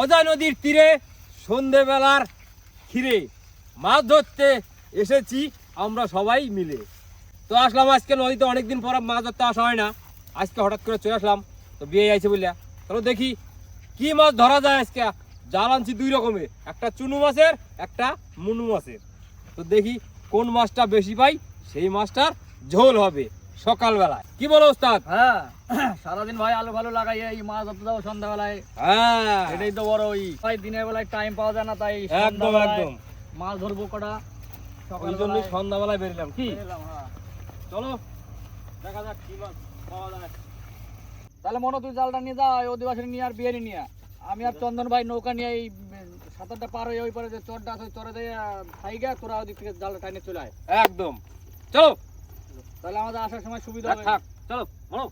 অজয় নদীর তীরে সন্ধেবেলার ক্ষীরে মাছ ধরতে এসেছি আমরা সবাই মিলে। তো আসলাম আজকে নদীতে, অনেকদিন পর মাছ ধরতে আসা হয় না। আজকে হঠাৎ করে চলে আসলাম, তো বিয়ে আইছে বলিয়া চলো দেখি কি মাছ ধরা যায় আজকে। জাল আনছি দুই রকমের, একটা চুনু মাছের, একটা মুনু মাছের। তো দেখি কোন মাছটা বেশি পাই, সেই মাছটার ঝোল হবে। সকালবেলায়। কি বলো ওস্তাদ হ্যাঁ সারাদিন ভাই আলু ভালো লাগাই এই মাছ ধরতে যাব সন্ধ্যাবেলায়। হ্যাঁ। এটাই তো বড় ওই ভাই দিনের বেলায় টাইম পাওয়া যায় না তাই একদম একদম। মাছ ধরবো কটা। ওই জন্যই সন্ধ্যাবেলায় বেরিলাম। কি? হ্যাঁ। চলো। দেখা যাক কি মাছ পাওয়া যায়। তাহলে মনে তুই জালটা নিয়ে যা অধিবাসী নিয়ে আর বিয়ে নিয়ে। আমি আর চন্দন ভাই নৌকা নিয়ে এই সাঁতারটা পার হয়ে ওই পারে যে চরটা আছে চরে দিয়ে খাই গা তোরা ওদিক থেকে জালটা টাইনে চলে আয়। একদম। চলো। তাহলে আমাদের আসার সময় সুবিধা থাক হবে। থাক চলো বলো।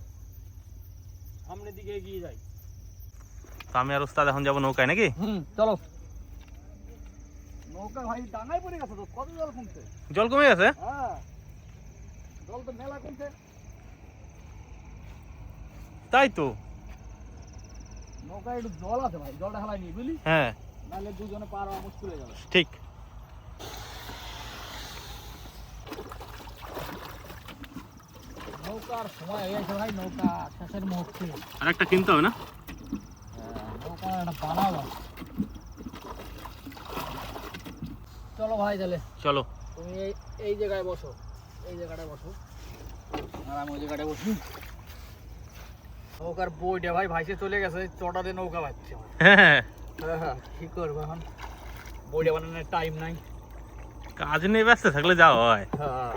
সামনের দিকে এগিয়ে যাই। তো আমি আর ওস্তাদ এখন যাব নৌকায় নাকি? হুম চলো। নৌকা ভাই ডাঙায় পড়ে গেছে তো কত জল কমছে? জল কমে গেছে? হ্যাঁ জল তো মেলা কমছে। তাই তো। নৌকায় একটু জল আছে ভাই জলটা হেলাই নি বুঝলি? হ্যাঁ। নাহলে দুজনে পার হওয়া মুশকিল হয়ে যাবে। ঠিক। নৌকার সময় হয়ে গেছে ভাই নৌকা শেষের মুহূর্তে। আর একটা কিনতে হবে না? হ্যাঁ, নৌকা একটা বানাবো চলো ভাই তাহলে। চলো। তুমি এই এই জায়গায় বসো। এই জায়গাটায় বসো। আর আমি ওই জায়গাটায় বসি। নৌকার বইটা ভাই ভাইসে চলে গেছে চটা দিয়ে নৌকা বাজছে। হ্যাঁ। হ্যাঁ কি করব এখন? বইটা বানানোর টাইম নাই। কাজ নেই ব্যস্ত থাকলে যাওয়া হয়। হ্যাঁ।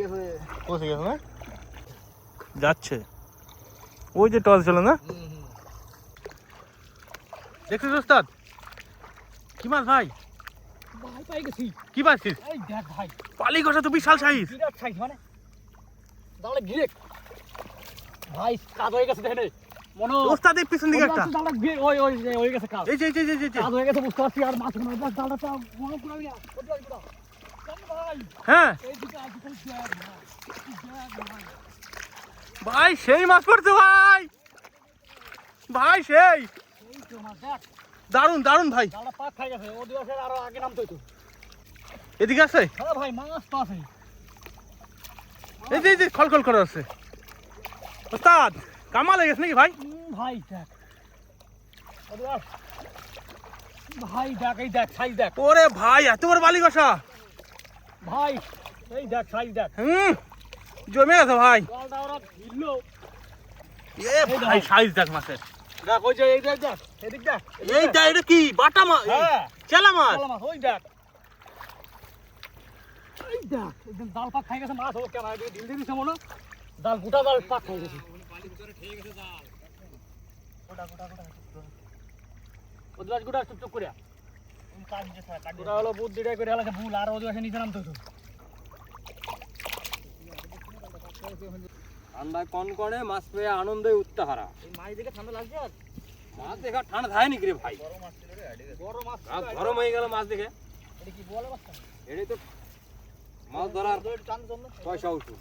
গেছে। না যাচ্ছে। ওই যে টস ছিল না? দেখছিস ওস্তাদ? কি মাছ ভাই? ভাই পাই গেছি। কি পাচ্ছিস এই দেখ ভাই। পালি কষা তো বিশাল সাইজ বিরাট সাইজ মানে। গিরে ভাই কাজ হয়ে গেছে দেখে মনে ওস্তাদ এই পিছন দিকে একটা। জালটা গিয়ে। ওই ওই যে হয়ে গেছে কাজ। এই যে এই যে এই যে, এই কাজ হয়ে গেছে বুঝতে পারছি। আর মাছ মনে হয় জালটা মনে করাবি না হ্যাঁ। ভাই সেই মাছ পড়ছে ভাই। ভাই সেই। দারুণ দারুণ ভাই। এদিকে আছে? এই যে এই যে খলখল করে আছে। ওস্তাদ কামাল হয়ে গেছে নাকি ভাই? ভাই দেখ ভাই দেখ এই দেখ সাইজ দেখ। ওরে ভাই এত বড় বালি কষা ভাই এই দেখ সাইজ দেখ। হুম জমে গেছে ভাই। জলটা ওরা ভিড়লো এ ভাই সাইজ দেখ মাছের দেখ ওই যে এই দেখ দেখ এদিক দেখ এইটা এটা কি? বাটা মাছ হ্যাঁ। চেলা মাছ। চলো মাছ ওই দেখ। এই দেখ একদম জাল পাক খাই গেছে মাছ। ও কেন ঢিল দিয়ে দিছে মনে। জাল গোটা জাল পাক খাই গেছে। গোটা গোটা গোটা ওদিবাস গোটা চুপ চুপ করিয়া। হলো করে ভুল আর নামতে ঠান্ডায় কন করে মাছ পেয়ে আনন্দে উত্তাহারা। মাছ দেখে ঠান্ডা লাগছে আর? মাছ দেখা ঠান্ডা নাকি রে ভাই? গরম হয়ে গেল মাছ দেখে। এটা কি বলে এটাই তো মাছ ধরার পয়সা উঠু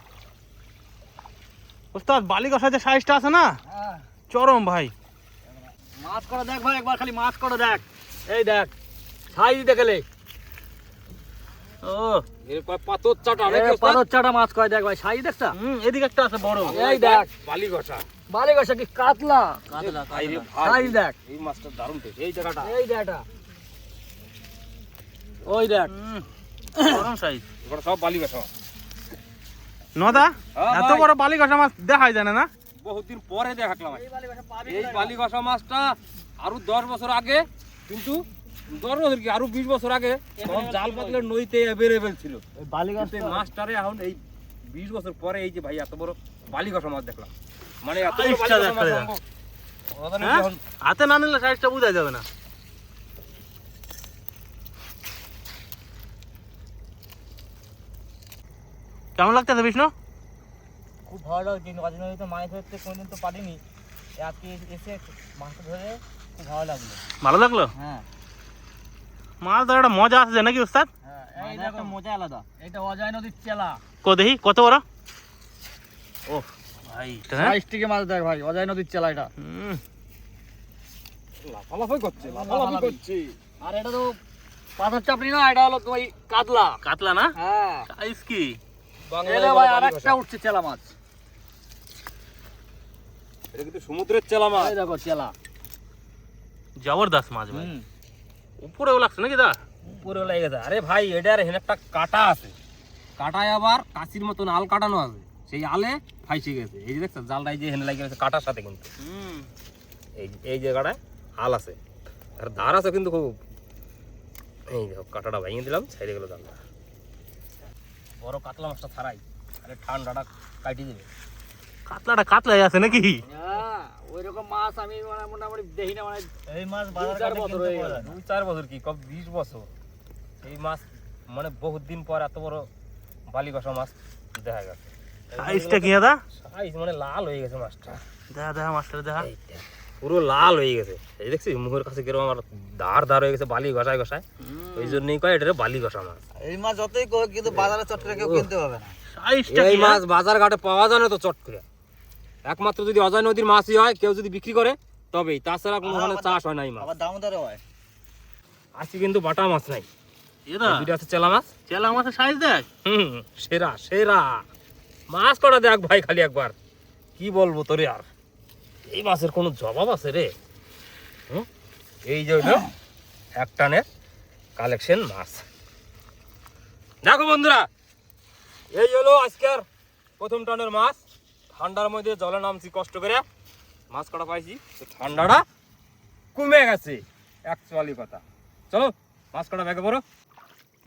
ওস্তাদ বালি কষা যে সাইজটা আছে না? হ্যাঁ। চরম ভাই। মাছ করে দেখ ভাই একবার খালি মাছ করে দেখ। এই দেখ। সাইজ দেখলে ও। এরপর পাতর চাটা নাকি ওস্তাদ? চাটা মাছ কয়? দেখ ভাই সাইজ দেখছা? হুম এদিকে একটা আছে বড়। এই দেখ। বালি ঘষা বালি গেছে কি কাতলা। ভাই সাইজ দেখ। এই মাছটা দারুণ টেস্ট। এই জায়গাটা। এই দেখ ওই দেখ। হুম, সাইজ এগুলো সব বালি ঘষা নদা হ্যাঁ এত বড় বালি কষা মাছ দেখাই জানে না বহুদিন পরে দেখালাম। এই বালি গেছে এই বালি ঘষা মাছটা আরও দশ বছর আগে কিন্তু দশ বছর কি আরও বিশ বছর আগে তখন জাল পাতলে নদীতে অ্যাভেলেবেল ছিল। মাছটারে এখন এই বিশ বছর পরে এই যে ভাই এত বড় মাছ দেখলাম। মানে এত হ্যাঁ? হাতে না নিলে সাইজটা বোঝা যাবে না। কেমন লাগতেছে বিষ্ণু? খুব ভালো লাগছে নদী নদীতে মাছ ধরতে কোনোদিন তো পারিনি। আজকে এসে মাছ ধরে খুব ভালো লাগল। ভালো লাগল? হ্যাঁ। মাছ ধরার একটা মজা আছে নাকি হ্যাঁ দেখো মজা আলাদা। এটা অজয় নদীর চেলা। কো দেখি কত বড়? ও ভাই হ্যাঁ বাইশ মাছ দেখ ভাই অজয় নদীর চেলা এটা। হুম, লাফালাফি করছে লাফালাফি। করছে। আর এটা তো পাথর চাপড়ি না এটা হলো তোমার কাতলা। কাতলা না? হ্যাঁ। সাইজ কি? এটা ভাই আর একটা উঠছে চেলা মাছ। এটা কিন্তু সমুদ্রের চেলা মাছ। এই দেখো চেলা। জবরদস্ত মাছ ভাই। হুম। উপরেও লাগছে নাকি দা? পুরো লেগে গেছে। আরে ভাই এটার এখানে একটা কাটা আছে। কাটায় আবার কাশির মতন আল কাটানো আছে। সেই আলে ফাইসে গেছে। এই যে দেখছ জালটা যে এখানে লাগে গেছে কাটার সাথে কিন্তু। হুম। এই এই জায়গাটায় আল আছে। আর ধার আছে কিন্তু খুব। এই দেখো কাটাটা ভেঙে দিলাম ছেড়ে গেল জালটা। বড় কাতলা মাছটা ছাড়াই। আরে ঠান্ডাটা কাটিয়ে দেবে। কাতলাটা কাতলাই আছে নাকি? হ্যাঁ ওই রকম মাছ আমি মানে মোটামুটি দেখি না মানে এই মাছ চার বছর হয়ে গেল। দুই চার বছর কি? কব বিশ বছর। এই মাছ মানে বহুত দিন পর এত বড় বালি কষা মাছ দেখা গেছে। সাইজটা কি দাদা? সাইজ মানে লাল হয়ে গেছে মাছটা। দেখা দেখা মাছটা দেখা। পুরো লাল হয়ে গেছে। এই দেখছি মুখের কাছে কীরকম আমার ধার ধার হয়ে গেছে বালি ঘষায় ঘষায় ওই জন্যই কয় এটা বালি ঘষা মাছ। এই মাছ যতই কই কিন্তু বাজারে চট্টরে কেউ কিনতে পাবে না। এই মাছ বাজার ঘাটে পাওয়া যায় না তো চট করে। একমাত্র যদি অজয় নদীর মাছই হয় কেউ যদি বিক্রি করে তবেই। তাছাড়া কোনো ওখানে চাষ হয় না এই মাছ। আবার দাম দরে হয়। আজকে কিন্তু বাটা মাছ নাই। এদা দুটো আছে চেলা মাছ। চেলা মাছের সাইজ দেখ। হুম সেরা সেরা। মাছ কটা দেখ ভাই খালি একবার। কি বলব তোরে আর? এই মাছের কোনো জবাব আছে রে? হুম? এই যে এক টানের কালেকশন মাছ। দেখো বন্ধুরা এই হলো আজকের প্রথম টানের মাছ। ঠান্ডার মধ্যে জলে নামছি কষ্ট করে। মাছ কটা পাইছি তো ঠান্ডাটা কমে গেছে অ্যাকচুয়ালি কথা। চলো মাছ কটা ব্যাগে পড়ো।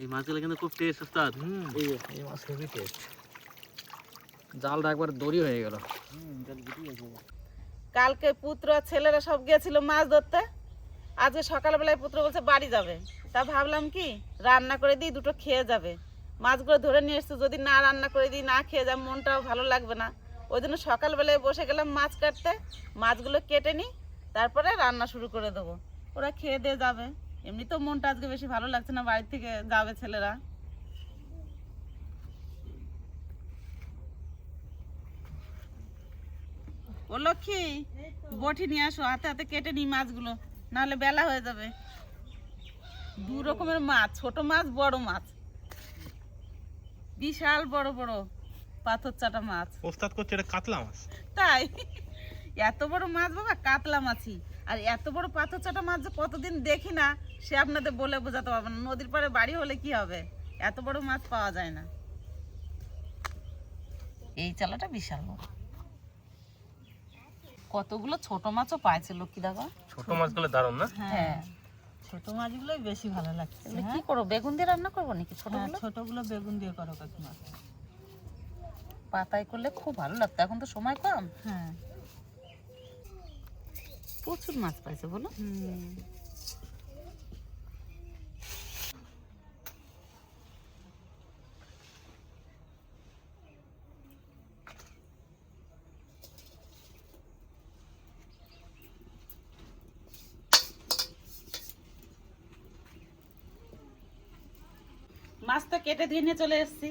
এই মাছগুলো কিন্তু খুব টেস্ট উস্তাদ এই এই মাছ হেভি টেস্ট জালটা একবার দড়ি হয়ে গেল। কালকে পুত্র আর ছেলেরা সব গিয়েছিল মাছ ধরতে। আজকে সকালবেলায় পুত্র বলছে বাড়ি যাবে। তা ভাবলাম কি রান্না করে দিই দুটো খেয়ে যাবে। মাছগুলো ধরে নিয়ে এসছে যদি না রান্না করে দিই না খেয়ে যাবে মনটাও ভালো লাগবে না। ওই জন্য সকালবেলায় বসে গেলাম মাছ কাটতে। মাছগুলো কেটে নিই, তারপরে রান্না শুরু করে দেবো। ওরা খেয়ে দিয়ে যাবে। এমনি তো মনটা আজকে বেশি ভালো লাগছে না, বাড়ি থেকে যাবে ছেলেরা। ও লক্ষ্মী, বটি নিয়ে আসো, হাতে হাতে কেটে নিই মাছগুলো, নাহলে বেলা হয়ে যাবে। দু রকমের মাছ, ছোট মাছ, বড় মাছ। বিশাল বড় বড়। পাথর চাটা মাছ। ওস্তাদ করছে এটা কাতলা মাছ। তাই? এত বড় মাছ বাবা কাতলা মাছি আর এত বড় পাথর চাটা মাছ যে কতদিন দেখি না সে আপনাদের বলে বোঝাতে পারব না। নদীর পাড়ে বাড়ি হলে কি হবে? এত বড় মাছ পাওয়া যায় না। এই চালাটা বিশাল বড়। কতগুলো ছোট মাছও পাইছে লক্ষ্মী দাদা? ছোট মাছগুলো দারুণ না? হ্যাঁ। ছোট মাছগুলোই বেশি ভালো লাগছে কি করব বেগুন দিয়ে রান্না করব নাকি ছোট ছোটগুলো ছোটগুলো বেগুন দিয়ে করো কাকিমা। পাতায় করলে খুব ভালো লাগতো। এখন তো সময় কম। হ্যাঁ। প্রচুর মাছ পাইছে বলো। হুম। মাছটা কেটে ধুয়ে নিয়ে চলে এসেছি।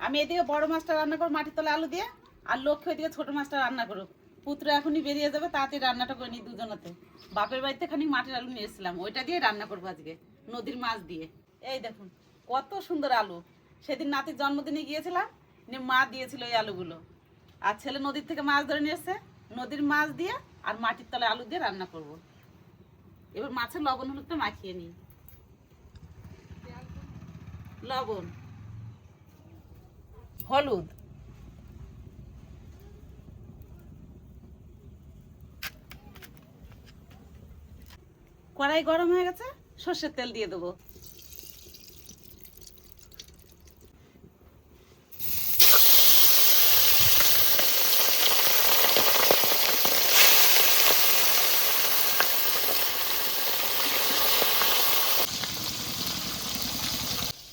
আমি এদিকে বড় মাছটা রান্না করব, মাটির তলে আলু দিয়ে, আর লক্ষ্য এদিকে ছোট মাছটা রান্না করুক। পুত্র এখনই বেরিয়ে যাবে, তাড়াতাড়ি রান্নাটা করে নিই দুজনাতে। বাপের বাড়িতে খানিক মাটির আলু নিয়ে এসেছিলাম, ওইটা দিয়ে রান্না করব আজকে, নদীর মাছ দিয়ে। এই দেখুন, কত সুন্দর আলু। সেদিন নাতির জন্মদিনে গিয়েছিলাম, নিয়ে মা দিয়েছিল এই আলুগুলো। আর ছেলে নদীর থেকে মাছ ধরে নিয়ে এসছে, নদীর মাছ দিয়ে আর মাটির তলে আলু দিয়ে রান্না করব। এবার মাছের লবণ হলুদটা মাখিয়ে নিই। লবণ। হলুদ। কড়াই গরম হয়ে গেছে, সর্ষের তেল দিয়ে দেবো।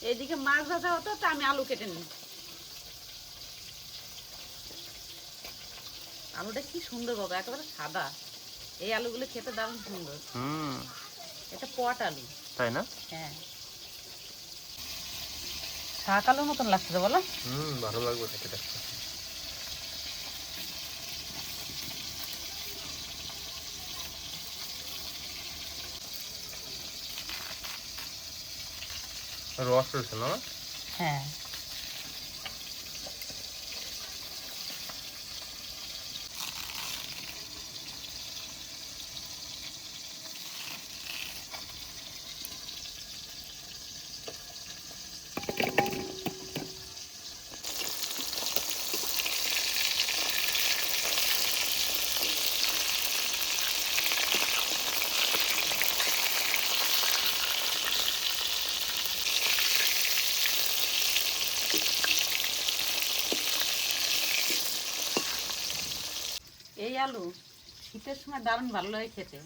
এইদিকে মাছ ভাজা হতো, তা আমি আলু কেটে নিই। আলুটা কি সুন্দর বাবা একেবারে সাদা। এই আলুগুলো খেতে দারুণ সুন্দর। এটা পট আলু। তাই না? হ্যাঁ। শাক আলুর মতন লাগছে বলো? ভালো লাগবে খেতে দেখতে। রস রয়েছে না? হ্যাঁ। আলু শীতের সময় দারুণ ভালো লাগে খেতে।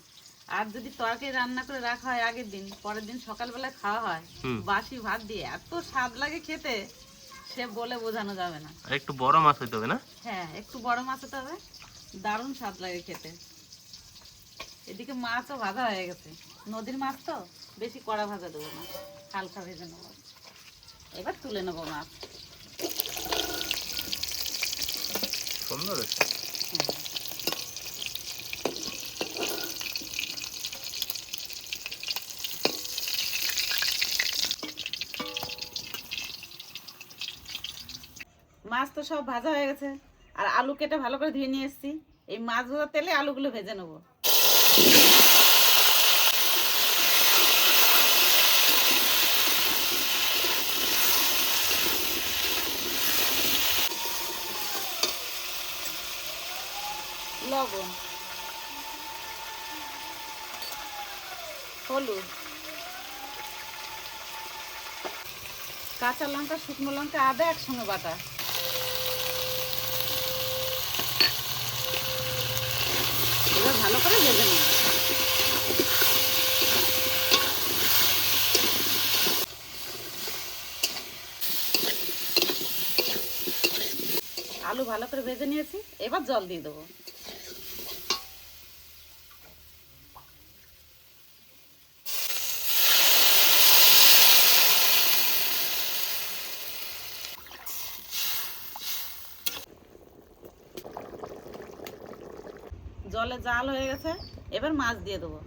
আর যদি তরকারি রান্না করে রাখা হয় আগের দিন পরের দিন সকালবেলায় খাওয়া হয় বাসি ভাত দিয়ে এত স্বাদ লাগে খেতে সে বলে বোঝানো যাবে না। আর একটু বড় মাছ হইতে হবে না? হ্যাঁ একটু বড় মাছ হতে হবে দারুণ স্বাদ লাগে খেতে। এদিকে মাছও ভাজা হয়ে গেছে। নদীর মাছ তো বেশি কড়া ভাজা দেবো না হালকা ভেজে নেব। এবার তুলে নেব মাছ। সুন্দর হয়েছে। মাছ তো সব ভাজা হয়ে গেছে। আর আলু কেটে ভালো করে ধুয়ে নিয়ে এসেছি। এই মাছ ভাজার তেলে আলুগুলো ভেজে নেব। লবণ। হলুদ। কাঁচা লঙ্কা, শুকনো লঙ্কা, আদা, একসঙ্গে বাটা এবার ভালো করে ভেজে নেব। আলু ভালো করে ভেজে নিয়েছি এবার জল দিয়ে দেবো। জলে হয়ে গেছে, এবার মাছ দিয়ে দেবো।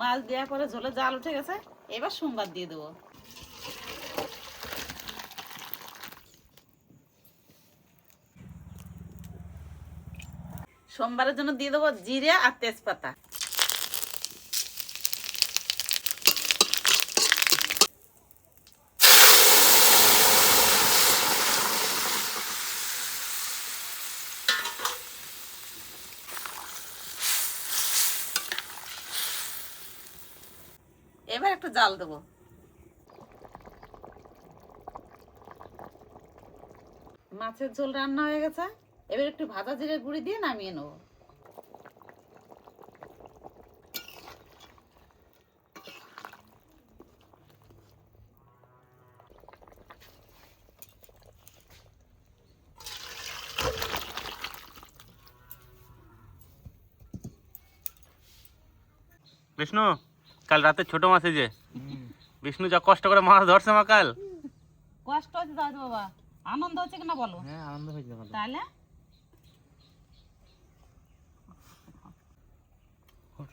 মাছ দেওয়ার পরে ঝোলে জাল উঠে গেছে, এবার সোমবার দিয়ে দেবো। সোমবারের জন্য দিয়ে দেবো জিরে আর তেজপাতা। এবার একটু জাল দেবো। মাছের ঝোল রান্না হয়ে গেছে। এবার একটু ভাজা জিরে গুঁড়ি দিয়ে নামিয়ে নেব। বিষ্ণু কাল রাতে ছোট মাছ যে। বিষ্ণু যা কষ্ট করে মাছ ধরছে মা কাল। কষ্ট হচ্ছে দাদু বাবা। আনন্দ হচ্ছে কিনা বলো? হ্যাঁ আনন্দ হয়েছে তাহলে?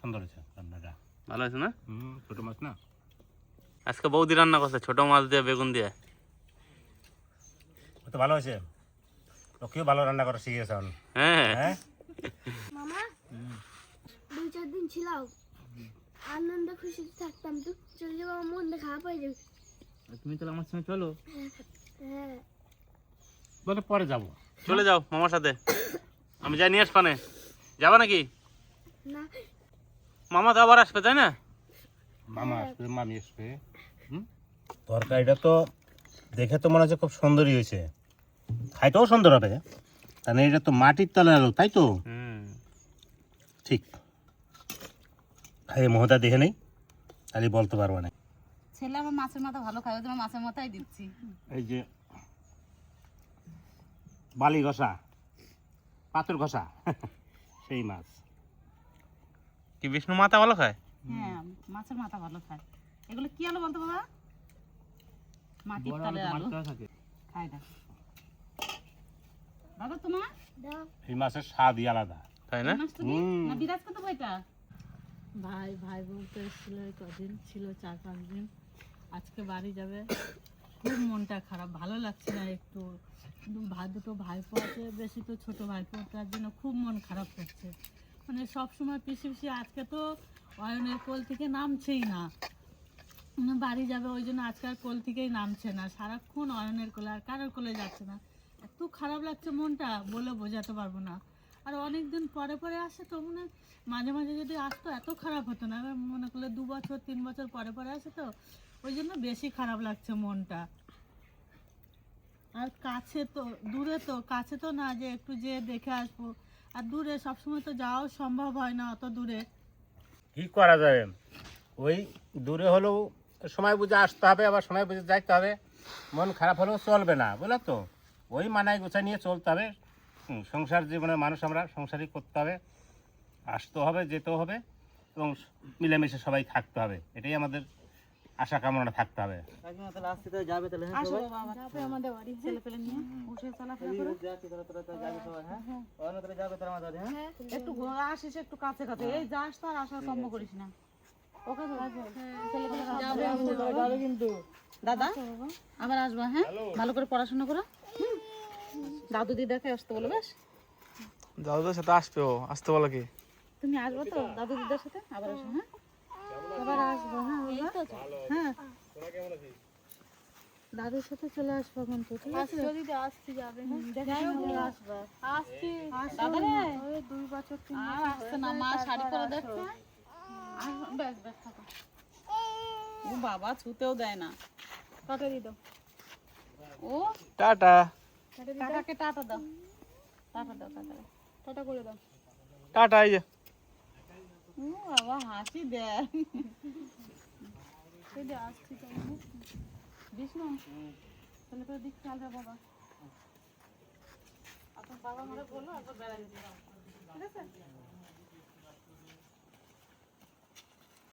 সুন্দর হয়েছে রান্নাটা। ভালো আছে না? হুম ছোট মাছ না। আজকে বৌদি রান্না করছে ছোট মাছ দিয়ে বেগুন দিয়ে। তো ভালো হয়েছে। ওকেও ভালো রান্না করা শিখেছে এখন। হ্যাঁ। হ্যাঁ? মামা দুই চার দিন ছিলাম। আনন্দ খুশিতে থাকতাম তো। চলে যাব আমার মনটা খারাপ হয়ে যাবে। তুমি তাহলে আমার সঙ্গে চলো? হ্যাঁ। বলে পরে যাব। চলে যাও মামার সাথে। আমি যাই নিয়ে আসবানে। যাবা নাকি? না মামা তো আবার আসবে তাই না? মামা আসবে মামি আসবে। হুম? তরকারিটা তো দেখে তো মনে হচ্ছে খুব সুন্দরই হয়েছে। খাইতেও সুন্দর হবে। তাহলে এটা তো মাটির তলে আলো তাই তো? হুম। ঠিক। খাই মহতা দেখে নেই তাহলে বলতে পারব না। ছেলে আবার মাছের মাথা ভালো খায় ওই জন্য মাছের মাথাই দিচ্ছি। এই যে বালি ঘষা পাথর ঘষা সেই মাছ। কি বিষ্ণু মাথা ভালো খায়? হ্যাঁ মাছের মাথা ভালো খায়। এগুলো কি আলো বলতো বাবা? মাটির তলে আলু খাই দেখ দাদা তোমার? এই মাছের স্বাদই আলাদা। তাই না। না বিরাজ কত বইটা ভাই ভাই বলতে এই কদিন ছিল চার পাঁচ দিন। আজকে বাড়ি যাবে। খুব মনটা খারাপ ভালো লাগছে না একটু। ভাই দুটো ভাইপো আছে বেশি তো ছোট ভাইপো তার জন্য খুব মন খারাপ করছে। মানে সব সময় পিসি পিসি আজকে তো অয়নের কোল থেকে নামছেই না। বাড়ি যাবে, ওই জন্য আজকে আর কোল থেকেই নামছে না। সারাক্ষণ অয়নের কোলে আর কারোর কোলে যাচ্ছে না। এত খারাপ লাগছে মনটা, বলে বোঝাতে পারব না। আর অনেক দিন পরে পরে আসে তো মনে মাঝে মাঝে যদি আসতো, এত খারাপ হতো না। এবার মনে করলে দু বছর, তিন বছর পরে পরে আসে তো, ওই জন্য বেশি খারাপ লাগছে মনটা। আর কাছে তো, দূরে তো, কাছে তো না, যে একটু যে দেখে আসব। আর দূরে, সবসময় তো যাওয়াও সম্ভব হয় না অত দূরে। কি করা যাবে ওই দূরে হলেও সময় বুঝে আসতে হবে, আবার সময় বুঝে যাইতে হবে। মন খারাপ হলেও চলবে না, বুঝলো তো? ওই মানায় গোছায় নিয়ে চলতে হবে। সংসার জীবনের মানুষ আমরা, সংসারই করতে হবে। আসতে হবে যেতেও হবে এবং মিলেমিশে সবাই থাকতে হবে। এটাই আমাদের আশা কামনা থাকতে হবে। হ্যাঁ হ্যাঁ। হ্যাঁ। হ্যাঁ? একটু ঘোরা আসিস একটু কাছে কাছে। এই যাস আসার কম্ম করিস না। দাদা? আবার আসবা হ্যাঁ? ভালো করে পড়াশোনা করো। হুম? দাদু দিদাকে আসতে বলো বেশ? দাদুদের সাথে আসবে ও। আসতে বলো কি? তুমি আসবে তো? দাদু দিদার সাথে? আবার আসো হ্যাঁ? আবার আসব হ্যাঁ তো হ্যাঁ। দাদুর সাথে চলে আসব কিন্তু ঠিক আছে? আসছি যদি আসছি যাবে। যাই হোক আসবা। আসছি। দাদা রে। ওই দুই বছর তিন আর আসছে না মা শাড়ি পরে দেখছে। আর ব্যাস ব্যাস থাকো। ও বাবা ছুতেও দেয় না। কত দিত ও? টাটা। টাটা কাকাকে টাটা দাও। টাটা দাও টাটা। দাও টাটা করে দাও। টাটা এই যে। বাবা হাসি দেয় এই যে আসছি তো বিষ্ণু তাহলে তোর দিক খেয়াল রে বাবা আপনার বাবা মারা বলো একবার বেড়াই দিতে ঠিক আছে